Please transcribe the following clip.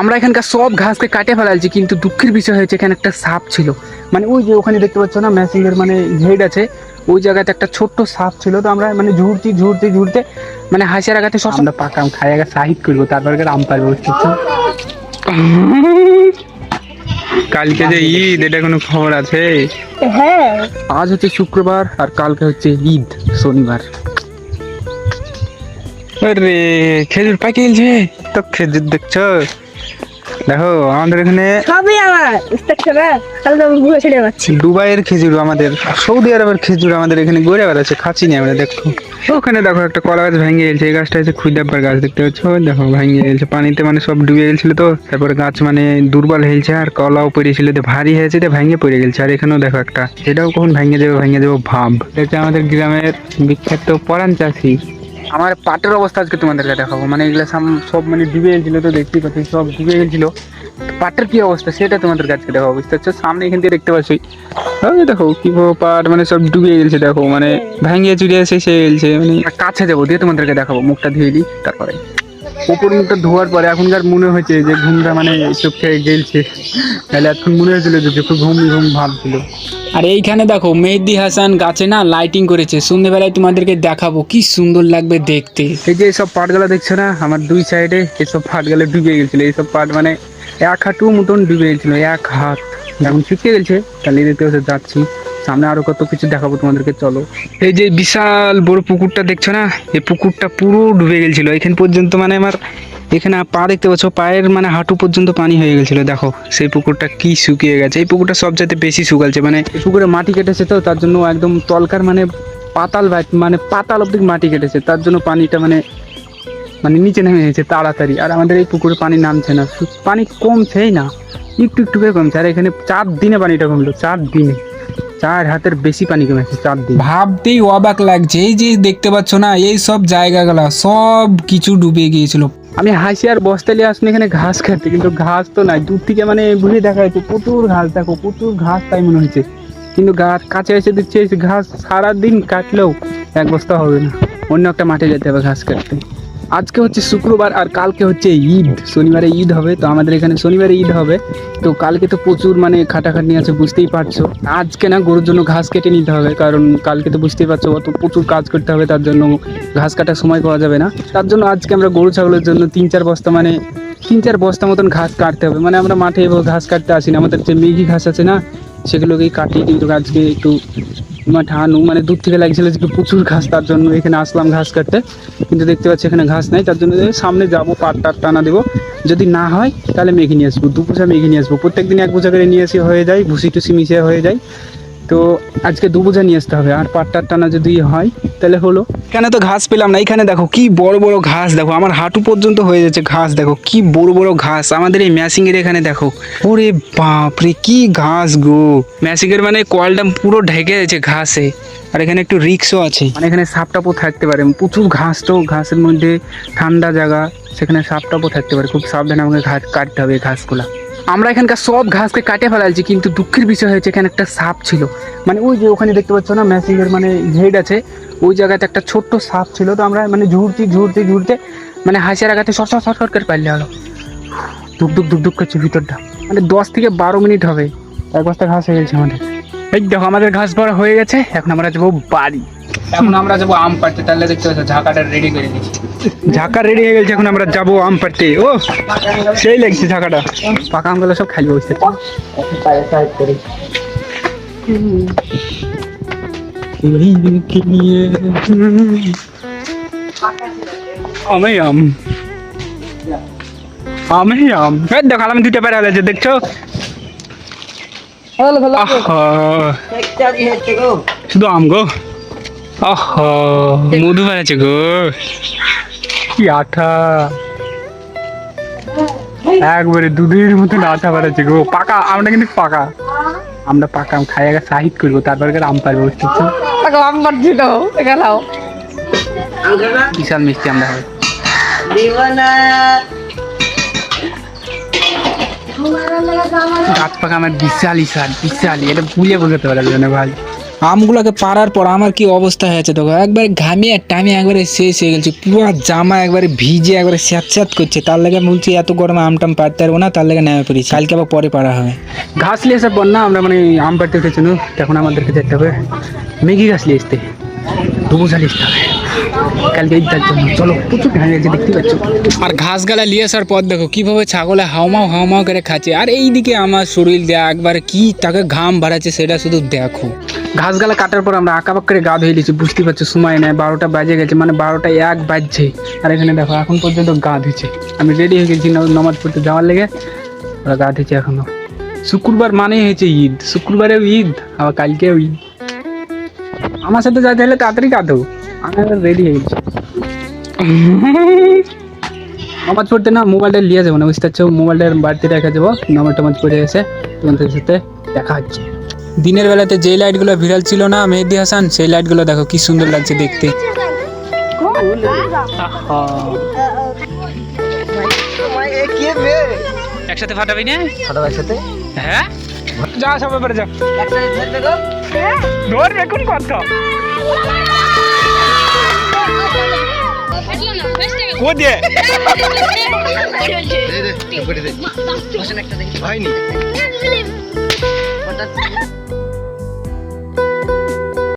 আমরা এখানকার সব ঘাসকে কাটে ফেলালছি কিন্তু দুঃখের বিষয় হয়েছে এখানে একটা সাপ ছিল। মানে ওই যে ওখানে দেখতে পাচ্ছ না ম্যাসিংয়ের মানে হেড আছে ওই জায়গাতে একটা ছোট্ট সাপ ছিল। তো আমরা মানে ঝুড়ছি ঝুড়তে ঝুড়তে মানে হাসিয়ার আগাতে সব আমরা পাকাম খাই আগে সাহিদ করব তারপর আম পারব কালকে যে ঈদ এটা কোনো খবর আছে? হ্যাঁ। আজ হচ্ছে শুক্রবার আর কালকে হচ্ছে ঈদ শনিবার। আরে খেজুর পাকে গেছে তো খেজুর দেখছ? দেখো আমাদের এখানে সবই আমার। তাহলে আমি ঘুরে ছেড়ে পাচ্ছি দুবাইয়ের খেজুর আমাদের সৌদি আরবের খেজুর আমাদের এখানে গড়ে বেড়াচ্ছে খাচ্ছি না আমরা দেখো। ওখানে দেখো একটা কলা গাছ ভেঙে গেছে এই গাছটা হচ্ছে খুদাব্বার গাছ দেখতে পাচ্ছ? দেখো ভেঙে গেছে পানিতে মানে সব ডুবে গেছিল তো তারপরে গাছ মানে দুর্বল হয়েছে আর কলাও পড়েছিল তো ভারী হয়েছে তো ভেঙে পড়ে গেছে আর এখানেও দেখো একটা সেটাও কখন ভেঙে যাবে ভেঙে যাব ভাব। এটা আমাদের গ্রামের বিখ্যাত পরান চাষি। আমার পাটের অবস্থা আজকে তোমাদেরকে দেখাবো। মানে এগুলো সব মানে ডুবে গেছিল তো দেখতেই পাচ্ছি, সব ডুবে গেছিল। পাটের কি অবস্থা সেটা তোমাদের কাছে দেখাবো, বুঝতে পারছ? সামনে এখান থেকে দেখতে পাচ্ছি। ওই দেখো কি পাট মানে সব ডুবে গেছে দেখো মানে ভাঙিয়ে এসে সে মানে কাছে যাব, দিয়ে তোমাদেরকে দেখাবো, মুখটা ধুয়ে দিই, তারপরে। উপর মুখটা ধোয়ার পরে এখনকার মনে হয়েছে যে ঘুমটা মানে চোখে গেলছে। তাহলে এখন মনে হয়েছিল যে চোখে ঘুম ঘুম ভাবছিল। আর এইখানে দেখো মেহেদি হাসান গাছে না লাইটিং করেছে। সন্ধ্যেবেলায় তোমাদেরকে দেখাবো কি সুন্দর লাগবে দেখতে। এই যে সব পাটগুলো দেখছ না? আমার দুই সাইডে এসব পাটগুলো ডুবে গেছিল এইসব পাট মানে এক হাঁটু মতন ডুবে গেছিল এক হাত। এখন শুকিয়ে গেছে তাহলে দেখতে যাচ্ছি। সামনে আরও কত কিছু দেখাবো তোমাদেরকে চলো। এই যে বিশাল বড় পুকুরটা দেখছ না? এই পুকুরটা পুরো ডুবে গেছিল। এখান পর্যন্ত মানে আমার এখানে পা দেখতে পাচ্ছ পায়ের মানে হাঁটু পর্যন্ত পানি হয়ে গেছিল দেখো। সেই পুকুরটা কি শুকিয়ে গেছে। এই পুকুরটা সবচাইতে বেশি শুকালছে মানে এই পুকুরে মাটি কেটেছে তো তার জন্য একদম তলকার মানে পাতাল মানে পাতাল অব্দি মাটি কেটেছে। তার জন্য পানিটা মানে মানে নিচে নেমে গেছে তাড়াতাড়ি। আর আমাদের এই পুকুরে পানি নামছে না। পানি কমছেই না। একটু একটু করে কমছে। আর এখানে চার দিনে পানিটা কমলো চার দিনে। চার হাতের বেশি পানি কমেছে চার দিন। ভাবতেই অবাক লাগছে এই যে দেখতে পাচ্ছ না এই সব জায়গাগুলা সব কিছু ডুবে গিয়েছিল। আমি হাসি আর বস্তা নিয়ে আসুন এখানে ঘাস খাইতে কিন্তু ঘাস তো নাই। দূর থেকে মানে বুঝে দেখা যাচ্ছে প্রচুর ঘাস দেখো প্রচুর ঘাস তাই মনে হচ্ছে কিন্তু গাছ কাছে এসে দিচ্ছে ঘাস সারাদিন কাটলেও এক বস্তা হবে না। অন্য একটা মাঠে যেতে হবে ঘাস কাটতে। আজকে হচ্ছে শুক্রবার আর কালকে হচ্ছে ঈদ। শনিবারে ঈদ হবে, তো আমাদের এখানে শনিবারে ঈদ হবে। তো কালকে তো প্রচুর মানে খাটাখাটনি আছে, বুঝতেই পারছ। আজকে না গরুর জন্য ঘাস কেটে নিতে হবে, কারণ কালকে তো বুঝতেই পারছ অত প্রচুর কাজ করতে হবে, তার জন্য ঘাস কাটার সময় পাওয়া যাবে না। তার জন্য আজকে আমরা গরু ছাগলের জন্য তিন চার বস্তা মানে তিন চার বস্তা মতন ঘাস কাটতে হবে। মানে আমরা মাঠে ঘাস কাটতে আসি না, আমাদের যে মেঘি ঘাস আছে না, সেগুলোকেই কাটি কিন্তু আজকে একটু আনু মানে দূর থেকে লাগছিল যে প্রচুর ঘাস, তার জন্য এখানে আসলাম ঘাস কাটতে। কিন্তু দেখতে পাচ্ছি এখানে ঘাস নাই, তার জন্য সামনে যাব, পাট টাট টানা দেবো। যদি না হয়, তাহলে মেঘে নিয়ে আসব। দু মেঘে নিয়ে আসব। প্রত্যেক দিন এক বোঝা করে নিয়ে এসে হয়ে যায়, ভুসি টুসি মিশিয়ে হয়ে যায়। তো আজকে দু বোঝা নিয়ে আসতে হবে। আর পাটটার টানা যদি হয়, তাহলে হলো। এখানে তো ঘাস পেলাম না, এখানে দেখো কি বড় বড় ঘাস, দেখো আমার হাঁটু পর্যন্ত হয়ে যাচ্ছে ঘাস, দেখো কি বড় বড় ঘাস। আমাদের এই ম্যাসিং এর এখানে দেখো, ওরে বাপরে, কি ঘাস গো। ম্যাসিং এর মানে কয়েলটা পুরো ঢেকে যাচ্ছে ঘাসে। আর এখানে একটু রিক্সও আছে। মানে এখানে সাপটাপও থাকতে পারে। প্রচুর ঘাস তো, ঘাসের মধ্যে ঠান্ডা জায়গা, সেখানে সাপটাপও থাকতে পারে। খুব সাবধানে আমাকে ঘাস কাটতে হবে ঘাসগুলা। আমরা এখানকার সব ঘাসকে কাটে ফেলালছি কিন্তু দুঃখের বিষয় হয়েছে, এখানে একটা সাপ ছিল। মানে ওই যে ওখানে দেখতে পাচ্ছ না ম্যাসিংয়ের মানে ঘেড আছে, ওই জায়গাতে একটা ছোট্ট সাপ ছিল। তো আমরা মানে ঝুড়ছি ঝুড়তে ঝুড়তে মানে হাসিয়ার আগাতে শর্ট শর্ট শর্ট করে পারলে হলো ধুক ধুক ধুক ধুক করছে ভিতরটা। মানে দশ থেকে বারো মিনিট হবে। এক বস্তা ঘাস হয়ে গেছে আমাদের। এই দেখো, আমাদের ঘাস ভরা হয়ে গেছে। এখন আমরা যাব বাড়ি। এখন আমরা যাব আম পাড়তে তাহলে দেখতে পাচ্ছ, ঝাঁকাটা রেডি করে দিচ্ছি ঝাঁকা রেডি হয়ে গেছে এখন আমরা যাব আম পাড়তে। ও সেই লাগছে ঝাঁকাটা। পাকা আমগুলো সব খালি বসে। আমি আম। আমি আম। এই দেখো আমি দুইটা পেরে আছে দেখছ? শুধু আম গো। আহ মধু বেড়াচ্ছে গো। কি আঠা? একবারে দুধের মতন আঠা বেড়াচ্ছে গো। পাকা আমরা কিন্তু পাকা। আমরা পাকা খাই আগে সাহিদ করব তারপরে করে আম পারব বুঝতে পারছ? টাকা আম পাচ্ছিল দেখালাও বিশাল মিষ্টি আমরা হবে গাছ পাকা আমার বিশাল ইশাল বিশাল। এটা ভুলে বোঝাতে পারবে না ভাই। আমগুলোকে পারার পর আমার কি অবস্থা হয়েছে দেখো? একবারে ঘামিয়ে টামিয়ে একবারে শেষ হয়ে গেছে। পুরো জামা একবারে ভিজে একবারে স্যাঁত স্যাঁত করছে। তার লেগে বলছি, এত গরমে আম টাম পারতে পারব না, তার লেগে নেমে পড়েছি। কালকে আবার পরে পারা হবে। ঘাস নিয়ে আসার পর না আমরা মানে আম পাড়তে উঠেছি তখন আমাদেরকে দেখতে হবে। মেঘি ঘাস নিয়ে আসতে দুবু লিখতে হবে। কালকে চলো প্রচুর দেখতে পাচ্ছ। আর ঘাস গালা নিয়ে আসার পর দেখো কীভাবে ছাগলে হাওমাও হাওমাও করে খাচ্ছে। আর এইদিকে আমার শরীর দেয়া একবার কি তাকে ঘাম বাড়াচ্ছে সেটা শুধু দেখো। ঘাসগালা কাটার পর আমরা আঁকাবাক করে গা ধুয়ে নিয়েছি বুঝতে পারছ সময় নেই বারোটা বাজে গেছে মানে বারোটা এক বাজছে। আর এখানে দেখো এখন পর্যন্ত গা ধুচ্ছে আমি রেডি হয়ে গেছি নামাজ পড়তে যাওয়ার লেগে ওরা গা ধুচ্ছে এখনও। শুক্রবার মানেই হয়েছে ঈদ শুক্রবারেও ঈদ আবার কালকেও ঈদ। আমার সাথে যাতে হলে তাড়াতাড়ি কাঁদো আমি রেডি হয়ে গেছি। নামাজ পড়তে না মোবাইলটা নিয়ে যাব না বুঝতে পারছ? মোবাইলটা বাড়িতে রেখে যাব নামাজ টামাজ পড়ে এসে তোমাদের সাথে দেখা হচ্ছে। দিনের বেলাতে যে লাইটগুলো ভিড়াল ছিল না মেহেদি হাসান সেই লাইটগুলো দেখো কি সুন্দর লাগছে দেখতে। একসাথে ফাটাবি না? হ্যাঁ? যা সব ব্যাপারে যা। ধর বেকুন কত দিয়ে হয়নি